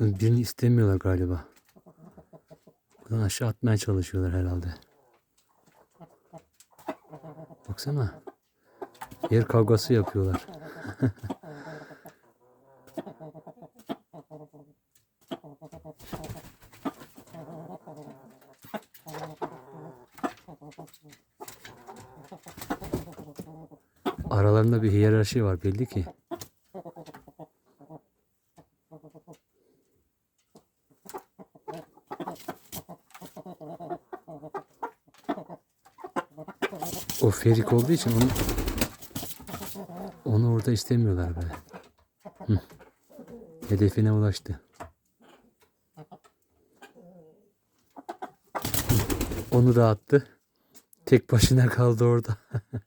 Birini istemiyorlar galiba. Buradan aşağı atmaya çalışıyorlar herhalde. Baksana. Yer kavgası yapıyorlar. Aralarında bir hiyerarşi var belli ki. O ferik olduğu için onu onu orada istemiyorlar böyle. Hı. Hedefine ulaştı. Onu rahattı. Tek başına kaldı orada.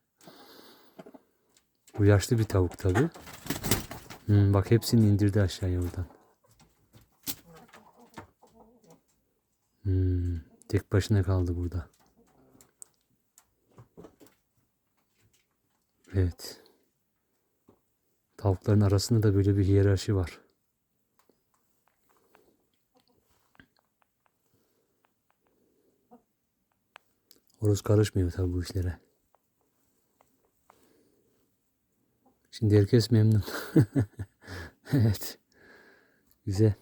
Bu yaşlı bir tavuk tabi. bak hepsini indirdi aşağıya oradan. Hmm, tek başına kaldı burada. Evet. Tavukların arasında da böyle bir hiyerarşi var. Horoz karışmıyor tabi bu işlere. Şimdi herkes memnun. evet. Güzel.